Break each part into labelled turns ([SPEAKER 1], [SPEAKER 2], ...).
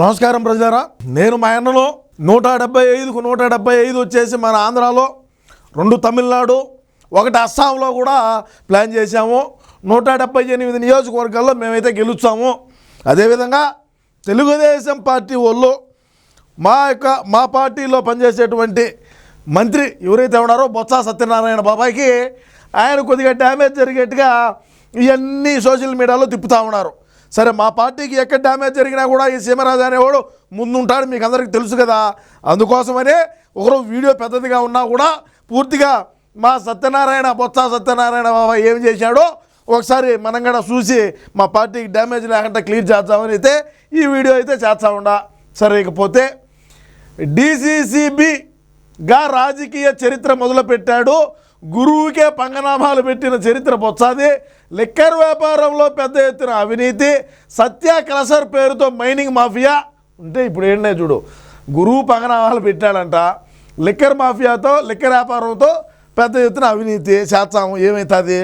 [SPEAKER 1] నమస్కారం ప్రజలారా. నేను మా అన్నలో నూట డెబ్బై ఐదుకు నూట డెబ్బై ఐదు వచ్చేసి మన ఆంధ్రాలో రెండు తమిళనాడు ఒకటి అస్సాంలో కూడా ప్లాన్ చేశాము. నూట డెబ్బై ఎనిమిది నియోజకవర్గాల్లో మేమైతే గెలుస్తాము. అదేవిధంగా తెలుగుదేశం పార్టీ వాళ్ళు మా యొక్క మా పార్టీలో పనిచేసేటువంటి మంత్రి ఎవరైతే ఉన్నారో బొత్స సత్యనారాయణ బాబాయ్కి ఆయన కొద్దిగా డ్యామేజ్ జరిగేట్టుగా ఇవన్నీ సోషల్ మీడియాలో తిప్పుతూ ఉన్నారు. సరే మా పార్టీకి ఎక్కడ డ్యామేజ్ జరిగినా కూడా ఈ సీమరాజు అనేవాడు ముందుంటాడు మీకు అందరికీ తెలుసు కదా. అందుకోసమనే ఒకరోజు వీడియో పెద్దదిగా ఉన్నా కూడా పూర్తిగా మా సత్యనారాయణ బొత్స సత్యనారాయణ బాబా ఏం చేశాడో ఒకసారి మనం కూడా చూసి మా పార్టీకి డ్యామేజ్ లేకుండా క్లియర్ చేద్దామని అయితే ఈ వీడియో అయితే చేస్తా ఉండా సరే ఇకపోతే డీసీసీబీగా రాజకీయ చరిత్ర మొదలుపెట్టాడు. గురువుకే పంగనామాలు పెట్టిన చరిత్ర బొత్సాది. లిక్కర్ వ్యాపారంలో పెద్ద ఎత్తున అవినీతి సత్య క్లసర్ పేరుతో మైనింగ్ మాఫియా అంటే ఇప్పుడు ఏంటనే చూడు. గురువు పగనామాలు పెట్టాడంట. లిక్కర్ మాఫియాతో లిక్కర్ వ్యాపారంతో పెద్ద ఎత్తున అవినీతి చేస్తాము. ఏమవుతుంది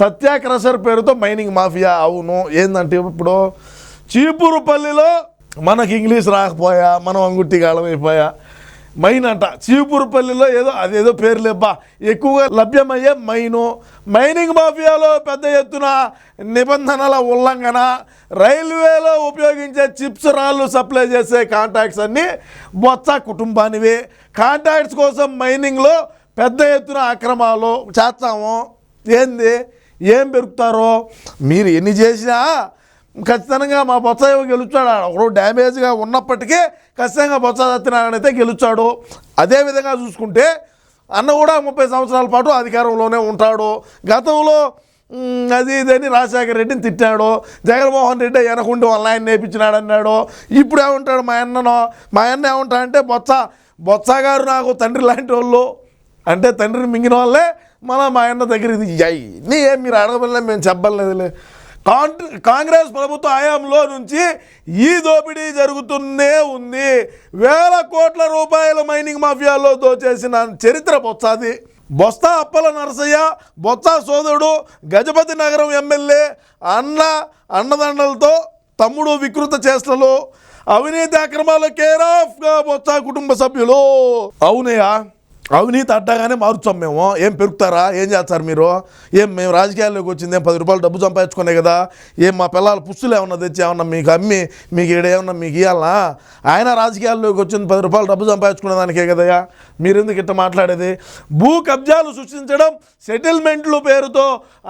[SPEAKER 1] సత్య క్రషర్ పేరుతో మైనింగ్ మాఫియా. అవును. ఏందంటే ఇప్పుడు చీపురుపల్లిలో మనకి ఇంగ్లీష్ రాకపోయా మనం అంగుట్టి గాళమైపోయా మైన్ అంట. చీపురుపల్లిలో ఏదో అదేదో పేరు లేబ్బా ఎక్కువగా లభ్యమయ్యే మైను. మైనింగ్ మాఫియాలో పెద్ద ఎత్తున నిబంధనల ఉల్లంఘన. రైల్వేలో ఉపయోగించే చిప్స్ రాళ్ళు సప్లై చేసే కాంటాక్ట్స్ అన్నీ బొత్స కుటుంబానివి. కాంటాక్ట్స్ కోసం మైనింగ్లో పెద్ద ఎత్తున అక్రమాలు చేస్తాము. ఏంది? ఏం పెరుగుతారో? మీరు ఎన్ని చేసినా ఖచ్చితంగా మా బొత్స గెలుచాడు ఒకడు డ్యామేజ్గా ఉన్నప్పటికీ ఖచ్చితంగా బొత్స సత్యనారాయణ అయితే గెలుచాడు అదేవిధంగా చూసుకుంటే అన్న కూడా ముప్పై సంవత్సరాల పాటు అధికారంలోనే ఉంటాడు. గతంలో అది ఇదని రాజశేఖర రెడ్డిని తిట్టాడు. జగన్మోహన్ రెడ్డి వెనకుండి వాళ్ళ ఆయన నేర్పించినాడు అన్నాడు. ఇప్పుడు ఏమంటాడు మా అన్నను? మా అన్న ఏమంటాడంటే బొత్స బొత్స గారు నాకు తండ్రి లాంటి వాళ్ళు. అంటే తండ్రిని మింగిన వాళ్ళే మన మా అన్న దగ్గరికి అయ్యి నీ ఏం మీరు అడగబడలే మేము చెప్పలేదులే. కాంగ్రెస్ ప్రభుత్వ హయాంలో నుంచి ఈ దోపిడీ జరుగుతూనే ఉంది. వేల కోట్ల రూపాయల మైనింగ్ మాఫియాలో దోచేసిన చరిత్ర బొత్సాది. బొత్స అప్పల నరసయ్య బొత్స సోదరుడు గజపతి నగరం ఎమ్మెల్యే అన్న అన్నదండలతో తమ్ముడు వికృత చేష్టలు అవినీతి అక్రమాల కేర్ ఆఫ్ బొత్స కుటుంబ సభ్యులు. అవునయ్యా. అవినీతి అడ్డగానే మారుస్తాం మేము. ఏం పెరుగుతారా? ఏం చేస్తారు మీరు? ఏం మేము రాజకీయాల్లోకి వచ్చింది? ఏం పది రూపాయలు డబ్బు సంపాదించుకునే కదా? ఏం మా పిల్లల పుస్తులు ఏమన్నా తెచ్చి ఏమన్నా మీకు అమ్మి మీకు ఈడ ఏమన్నా మీకు ఇవ్వాలనా ఆయన రాజకీయాల్లోకి వచ్చింది పది రూపాయలు డబ్బు సంపాదించుకునే దానికే కదయ్యా. మీరెందుకు ఇట్ట మాట్లాడేది? భూ కబ్జాలు సృష్టించడం సెటిల్మెంట్లు పేరుతో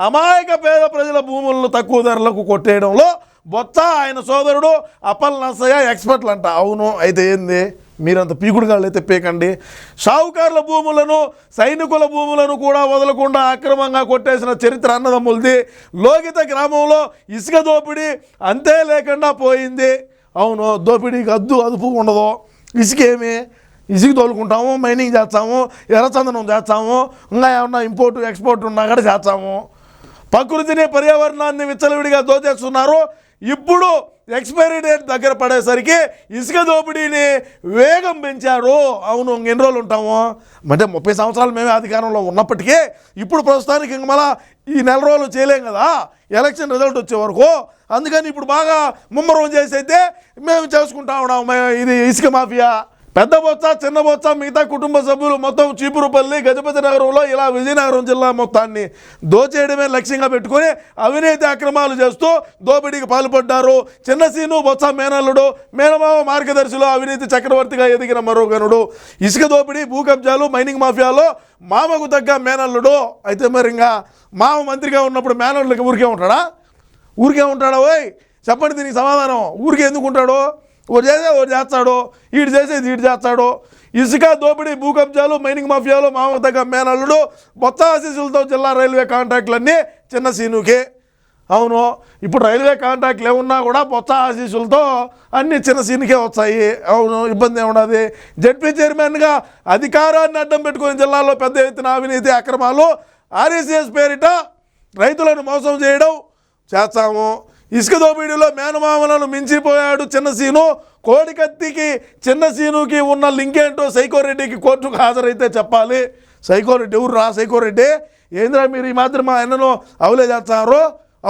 [SPEAKER 1] అమాయక పేద ప్రజల భూములను తక్కువ ధరలకు కొట్టేయడంలో బొత్స ఆయన సోదరుడు అపల్ నర్సయ్య ఎక్స్పర్ట్లు అంట అవును అయితే ఏంది? మీరంత పీకుడుగాళ్ళు అయితే పీకండి. షావుకారుల భూములను సైనికుల భూములను కూడా వదలకుండా అక్రమంగా కొట్టేసిన చరిత్ర అన్నదమ్ములది. లోకిత గ్రామంలో ఇసుక దోపిడీ అంతే లేకుండా పోయింది. అవును దోపిడీకి అద్దు అదుపు ఉండదు. ఇసుకేమి? ఇసుక తోలుకుంటాము మైనింగ్ చేస్తాము ఎర్రచందనం చేస్తాము ఇంకా ఏమన్నా ఇంపోర్ట్ ఎక్స్పోర్ట్ ఉన్నా కూడా చేస్తాము. ప్రకృతిని పర్యావరణాన్ని విచ్చలవిడిగా దోచేస్తున్నారు. ఇప్పుడు ఎక్స్పైరీ డేట్ దగ్గర పడేసరికి ఇసుక దోపిడీని వేగం పెంచారు. అవును ఎన్ని రోజులు ఉంటాము? అంటే ముప్పై సంవత్సరాలు మేమే అధికారంలో ఉన్నప్పటికీ ఇప్పుడు ప్రస్తుతానికి ఇంక మళ్ళా ఈ నెల రోజులు చేయలేం కదా. ఎలక్షన్ రిజల్ట్ వచ్చే వరకు. అందుకని ఇప్పుడు బాగా ముమ్మరం చేసి అయితే మేము చేసుకుంటా ఉన్నాము మేము ఇది ఇసుక మాఫియా. పెద్ద బొత్స చిన్న బొత్స మిగతా కుటుంబ సభ్యులు మొత్తం చీపురుపల్లి గజపతి నగరంలో ఇలా విజయనగరం జిల్లా మొత్తాన్ని దోచేయడమే లక్ష్యంగా పెట్టుకొని అవినీతి అక్రమాలు చేస్తూ దోపిడీకి పాల్పడ్డారు. చిన్న సీను బొత్స మేనల్లుడు మేనమావ మార్గదర్శిలో అవినీతి చక్రవర్తిగా ఎదిగిన మరో గనుడు. ఇసుక దోపిడీ భూ కబ్జాలు మైనింగ్ మాఫియాలో మామకు తగ్గ మేనల్లుడు. అయితే మరి ఇంకా మామ మంత్రిగా ఉన్నప్పుడు మేనల్లుడికి ఊరికే ఉంటాడా? ఊరికే ఉంటాడా ఓయ్? చెప్పండి దీనికి సమాధానం. ఊరికే ఎందుకు ఉంటాడో? ఒకటి చేసే ఒకటి చేస్తాడు ఈడు చేసేది ఈడు చేస్తాడు. ఇసుక దోపిడీ భూకబ్జాలు మైనింగ్ మాఫియాలు మామకు తగ్గ మేనల్లుడు మొత్తం ఆశీస్సులతో జిల్లా రైల్వే కాంట్రాక్టులన్నీ చిన్న సీనుకే. అవును ఇప్పుడు రైల్వే కాంట్రాక్ట్లు ఏమున్నా కూడా బొత్స ఆశీస్సులతో అన్ని చిన్న సీన్కే వస్తాయి. అవును ఇబ్బంది ఏమున్నది జడ్పీ చైర్మన్గా అధికారాన్ని అడ్డం పెట్టుకుని జిల్లాలో పెద్ద ఎత్తున అవినీతి అక్రమాలు ఆర్ఎస్ఎస్ పేరిట రైతులను మోసం చేయడం చేస్తాము. ఇసుక దోపిడీలో మేనమామలను మించిపోయాడు చిన్న సీను కోడికత్తికి చిన్న సీనుకి ఉన్న లింక్ ఏంటో సైకోరెడ్డికి కోర్టుకు హాజరైతే చెప్పాలి. సైకోరెడ్డి ఎవరు రా సైకోరెడ్డి? ఏంద్రా మీరు ఈ మాత్రం మా ఆయనను అవులే చేస్తున్నారు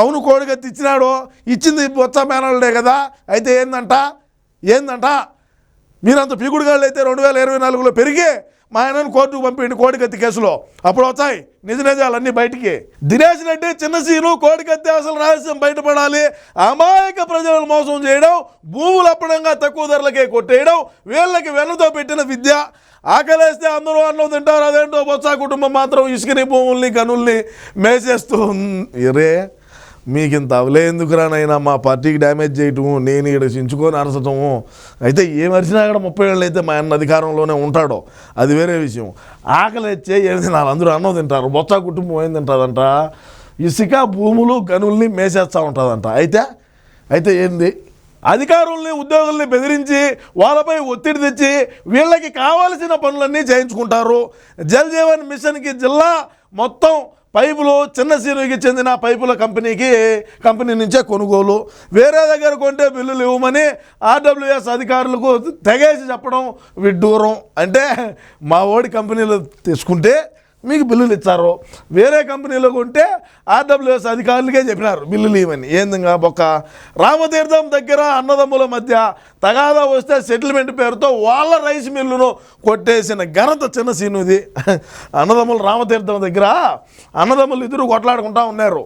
[SPEAKER 1] అవును కోడికత్తి ఇచ్చినాడు. ఇచ్చింది బొత్స మేనల్డే కదా. అయితే ఏందంట? ఏందంట? మీరంత పీకుడుగాళ్ళు అయితే రెండు వేల ఇరవై నాలుగులో పెరిగి మా ఆయనను కోర్టుకు పంపిండి కోడికత్తి కేసులో. అప్పుడు వచ్చాయి నిజ నిజాలన్నీ బయటికి. దినేష్ రెడ్డి చిన్న సీను కోడికత్తి అసలు రహస్యం బయటపడాలి. అమాయక ప్రజలను మోసం చేయడం భూములు అప్పడంగా తక్కువ ధరలకే కొట్టేయడం వీళ్ళకి వెన్నతో పెట్టిన విద్య. ఆకలేస్తే అందరూ అన్నం తింటారు అదేంటో బొత్స కుటుంబం మాత్రం ఇసుకని భూముల్ని గనుల్ని మేసేస్తూ రే మీకు ఇంత అవలే ఎందుకురానైనా మా పార్టీకి డ్యామేజ్ చేయటము నేను ఇక్కడ చించుకొని అరచటము అయితే ఏం అరిచినా కూడా ముప్పై ఏళ్ళు అయితే మా అన్న అధికారంలోనే ఉంటాడో? అది వేరే విషయం. ఆకలి వచ్చే ఏం తినాలి అందరూ అన్నం తింటారు. బొత్త కుటుంబం ఏం తింటుందంట? ఇసుక భూములు గనుల్ని మేసేస్తూ ఉంటుందంట. అయితే అయితే ఏంది? అధికారుల్ని ఉద్యోగుల్ని బెదిరించి వాళ్ళపై ఒత్తిడి తెచ్చి వీళ్ళకి కావాల్సిన పనులన్నీ చేయించుకుంటారు. జల్ జీవన్ మిషన్కి జిల్లా మొత్తం పైపులు చిన్న సీరుకి చెందిన పైపుల కంపెనీకి కంపెనీ నుంచే కొనుగోలు. వేరే దగ్గర కొంటే బిల్లులు ఇవ్వమని ఆర్డబ్ల్యూఎస్ అధికారులకు తెగేసి చెప్పడం విడ్డూరం. అంటే మా ఓడి కంపెనీలు తీసుకుంటే మీకు బిల్లులు ఇచ్చారు. వేరే కంపెనీలో ఉంటే ఆర్డబ్ల్యూఎస్ అధికారులకే చెప్పినారు బిల్లులు ఇవ్వని. ఏందిగా బొక్క? రామతీర్థం దగ్గర అన్నదమ్ముల మధ్య తగాదా వస్తే సెటిల్మెంట్ పేరుతో వాళ్ళ రైస్ మిల్లును కొట్టేసిన ఘనత చిన్న సీనుది. అన్నదమ్ములు రామతీర్థం దగ్గర అన్నదమ్ములు ఇద్దరు కొట్లాడుకుంటా ఉన్నారు.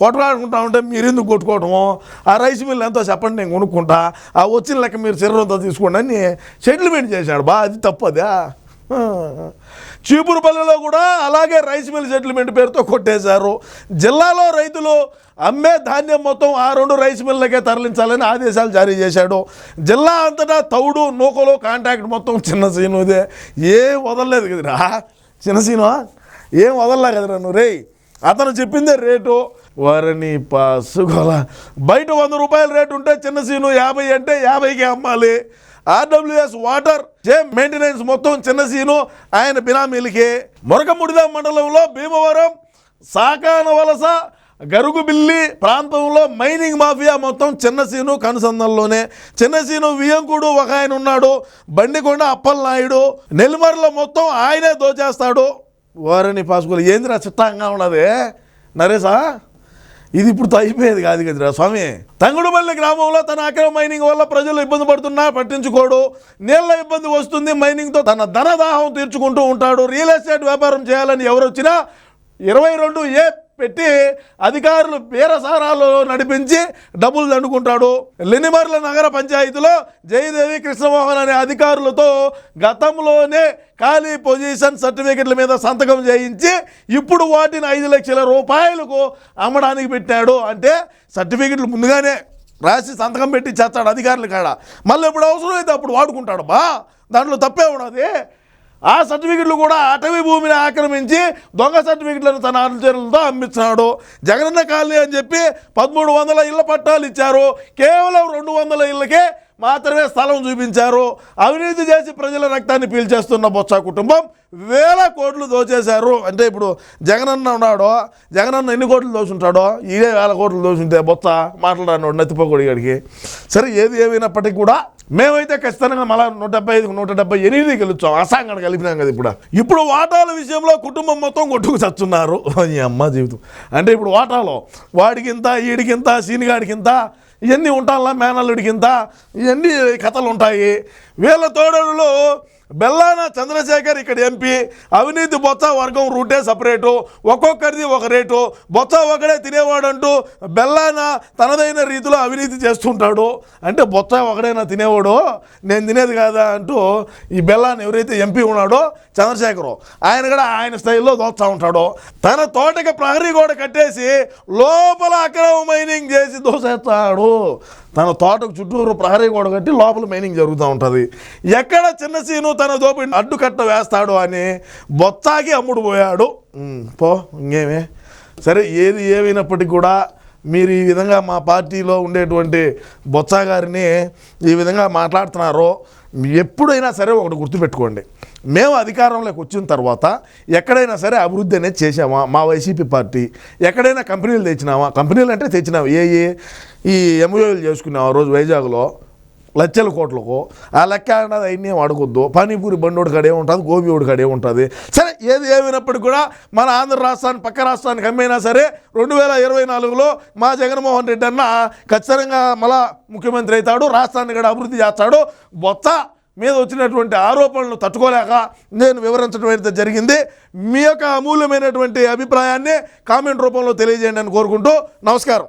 [SPEAKER 1] కొట్లాడుకుంటా ఉంటే మీరు ఎందుకు కొట్టుకోవటము? ఆ రైస్ మిల్ ఎంతో చెప్పండి నేను కొనుక్కుంటా. ఆ వచ్చిన లెక్క మీరు చిర్రంతో తీసుకోండి అని సెటిల్మెంట్ చేశాడు. బా అది తప్పదా చీపురుపల్లిలో కూడా అలాగే రైస్ మిల్ సెటిల్మెంట్ పేరుతో కొట్టేశారు. జిల్లాలో రైతులు అమ్మే ధాన్యం మొత్తం ఆ రెండు రైస్ మిల్లకే తరలించాలని ఆదేశాలు జారీ చేశాడు. జిల్లా అంతటా తౌడు నూకలు కాంట్రాక్ట్ మొత్తం చిన్న సీనుదే ఏం వదలలేదు కదరా? చిన్న సీను? ఏం వదలలే కదరా నువ్వు? రేయ్ అతను చెప్పిందే రేటు. వరణి పాసుగోల బయట వంద రూపాయల రేటు ఉంటే చిన్న సీను యాభై అంటే యాభైకి అమ్మాలి. ఆర్డబ్ల్యూఎస్ వాటర్ జే మెయింటెనెన్స్ మొత్తం చిన్న సీను. ఆయన బినామీలకి మురకముడిద మండలంలో భీమవరం సాకాన వలస గరుగుబిల్లి ప్రాంతంలో మైనింగ్ మాఫియా మొత్తం చిన్నసీను కనుసంధంలోనే చిన్నసీను వియంకుడు ఒక ఆయన ఉన్నాడు. బండికొండ అప్పలనాయుడు నెల్మర్లో మొత్తం ఆయనే దోచేస్తాడు. వారిని పాసుకోవాలి ఏందిరా చిత్తంగా ఉన్నది? నరేసా ఇది ఇప్పుడు అయిపోయేది కాదు కదరా స్వామి. తంగుడుమల్లి గ్రామంలో తన అక్రమ మైనింగ్ వల్ల ప్రజలు ఇబ్బంది పడుతున్నా పట్టించుకోడు. నీళ్ళ ఇబ్బంది వస్తుంది మైనింగ్తో తన ధనదాహం తీర్చుకుంటూ ఉంటాడు. రియల్ ఎస్టేట్ వ్యాపారం చేయాలని ఎవరు వచ్చినా ఇరవై రెండు ఏ పెట్టి అధికారులు బేరసారాలు నడిపించి డబ్బులు దండుకుంటాడు. లెనిమర్ల నగర పంచాయతీలో జయదేవి కృష్ణమోహన్ అనే అధికారులతో గతంలోనే ఖాళీ పొజిషన్ సర్టిఫికెట్ల మీద సంతకం చేయించి ఇప్పుడు వాటిని ఐదు లక్షల రూపాయలకు అమ్మడానికి పెట్టాడు. అంటే సర్టిఫికెట్లు ముందుగానే రాసి సంతకం పెట్టి చేస్తాడు అధికారులు కాడ. మళ్ళీ ఎప్పుడు అవసరమైతే అప్పుడు వాడుకుంటాడు బా. దాంట్లో తప్పే ఉన్నది ఆ సర్టిఫికెట్లు కూడా అటవీ భూమిని ఆక్రమించి దొంగ సర్టిఫికెట్లను తన అనుచరులతో అమ్మించాడు జగనన్న కాలనీ అని చెప్పి పదమూడు వందల ఇళ్ళ పట్టాలు ఇచ్చారు. కేవలం రెండు వందల ఇళ్ళకే మాత్రమే స్థలం చూపించారు. అవినీతి చేసి ప్రజల రక్తాన్ని పీల్చేస్తున్న బొత్స కుటుంబం వేల కోట్లు దోచేశారు. అంటే ఇప్పుడు జగనన్న ఉన్నాడో జగనన్న ఎన్ని కోట్లు దోచుంటాడో ఇదే వేల కోట్లు దోచుంటే బొత్స మాట్లాడాడు నత్తిపోకూడి గడికి సరే ఏది ఏమైనప్పటికీ కూడా మేమైతే ఖచ్చితంగా మళ్ళా నూట డెబ్బై ఐదు నూట డెబ్బై ఎనిమిది గెలుచాం. అసాంగణ కలిపినాం కదా ఇప్పుడు. ఇప్పుడు వాటాల విషయంలో కుటుంబం మొత్తం కొట్టుకు చచ్చున్నారు. ఈ అమ్మ జీవితం. అంటే ఇప్పుడు వాటాలో వాడికింత ఈడికింత సీనిగాడికింత ఇవన్నీ ఉంటాలా మేనల్లుడికింత ఇవన్నీ కథలు ఉంటాయి వీళ్ళ తోడలు బెల్లాన చంద్రశేఖర్ ఇక్కడ ఎంపీ అవినీతి బొత్స వర్గం రూటే సపరేటు. ఒక్కొక్కరిది ఒక రేటు. బొత్స ఒకడే తినేవాడంటూ బెల్లాన తనదైన రీతిలో అవినీతి చేస్తుంటాడు. అంటే బొత్స ఒకడైనా తినేవాడు? నేను తినేది కాదా అంటూ ఈ బెల్లాన్ని ఎవరైతే ఎంపీ ఉన్నాడో చంద్రశేఖరు ఆయన కూడా ఆయన స్థాయిలో దోస్తూ ఉంటాడు. తన తోటకి ప్రహరీ గోడ కట్టేసి లోపల అక్రమ మైనింగ్ చేసి దోసేస్తాడు. తన తోటకు చుట్టూరు ప్రహరీ గోడ కట్టి లోపల మైనింగ్ జరుగుతూ ఉంటుంది. ఎక్కడ చిన్న సీను తన దోపిడి అడ్డుకట్ట వేస్తాడు అని బొత్తాకి అమ్ముడు పోయాడు. పో ఇంకేమే? సరే ఏది ఏమైనప్పటికీ కూడా మీరు ఈ విధంగా మా పార్టీలో ఉండేటువంటి బొత్స గారిని ఈ విధంగా మాట్లాడుతున్నారు ఎప్పుడైనా సరే ఒకటి గుర్తుపెట్టుకోండి. మేము అధికారంలోకి వచ్చిన తర్వాత ఎక్కడైనా సరే అభివృద్ధి అనేది చేసామా మా వైసీపీ పార్టీ ఎక్కడైనా కంపెనీలు తెచ్చినామా? కంపెనీలు అంటే తెచ్చినాము. ఏ ఏ ఈ ఎంఓఏలు చేసుకున్నాం ఆ రోజు వైజాగ్లో. లక్షల కోట్లకు. ఆ లెక్క అన్నది అయినా అడగొద్దు పానీపూరి బండోడి కాడే ఉంటుంది గోబీ ఓడి కాడే ఉంటుంది సరే ఏది ఏమైనప్పటికీ కూడా మన ఆంధ్ర రాష్ట్రాన్ని పక్క రాష్ట్రానికి అమ్మైనా సరే రెండు వేల ఇరవై నాలుగులో మా జగన్మోహన్ రెడ్డి అన్న ఖచ్చితంగా మళ్ళా ముఖ్యమంత్రి అవుతాడు రాష్ట్రాన్ని కూడా అభివృద్ధి చేస్తాడు. బొత్త మీద వచ్చినటువంటి ఆరోపణలు తట్టుకోలేక నేను వివరించడం అయితే జరిగింది. మీ యొక్క అమూల్యమైనటువంటి అభిప్రాయాన్ని కామెంట్ రూపంలో తెలియజేయండి అని కోరుకుంటూ నమస్కారం.